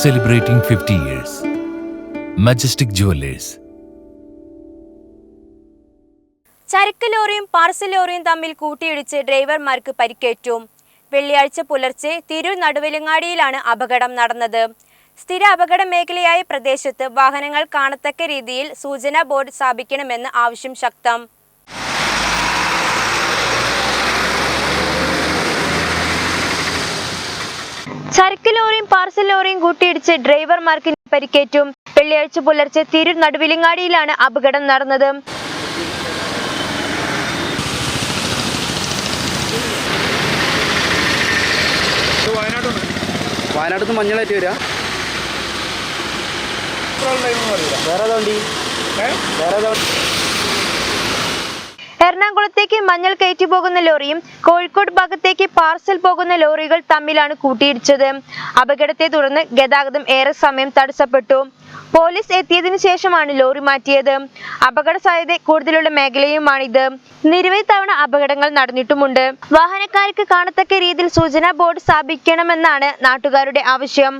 celebrating 50 years. Majestic Jewelers. ചരക്ക് ലോറിയും parcel ലോറിയും തമ്മിൽ കൂട്ടിയിടിച്ച് ഡ്രൈവർമാർക്ക് പരിക്കേറ്റു വെള്ളിയാഴ്ച പുലർച്ചെ തിരൂർ നടുവെലുങ്ങാടിയിലാണ് അപകടം നടന്നത് സ്ഥിര അപകട മേഖലയായ പ്രദേശത്ത് വാഹനങ്ങൾ കാണത്തക്ക രീതിയിൽ സൂചനാ ബോർഡ് സ്ഥാപിക്കണമെന്ന് ആവശ്യം ശക്തം ചരക്ക് ലോറിയും പാർസൽ ലോറിയും കൂട്ടിയിടിച്ച് ഡ്രൈവർമാർക്ക് പരിക്കേറ്റു. വെള്ളിയാഴ്ച പുലർച്ചെ തിരൂർ നടുവിലിങ്ങാടിയിലാണ് അപകടം നടന്നത്. വയനാട്ടിൽ നിന്ന് വരാ. വേറെ വേറെ? എറണാകുളത്തേക്ക് മഞ്ഞൾ കയറ്റി പോകുന്ന ലോറിയും കോഴിക്കോട് ഭാഗത്തേക്ക് പാർസൽ പോകുന്ന ലോറികൾ തമ്മിലാണ് കൂട്ടിയിടിച്ചത്. അപകടത്തെ തുടർന്ന് ഗതാഗതം ഏറെ സമയം തടസ്സപ്പെട്ടു. പോലീസ് എത്തിയതിനു ശേഷമാണ് ലോറി മാറ്റിയത്. അപകട സാധ്യത കൂടുതലുള്ള മേഖലയുമാണിത്. നിരവധി തവണ അപകടങ്ങൾ നടന്നിട്ടുമുണ്ട്. വാഹനക്കാർക്ക് കാണത്തക്ക രീതിയിൽ സൂചനാ ബോർഡ് സ്ഥാപിക്കണമെന്നാണ് നാട്ടുകാരുടെ ആവശ്യം.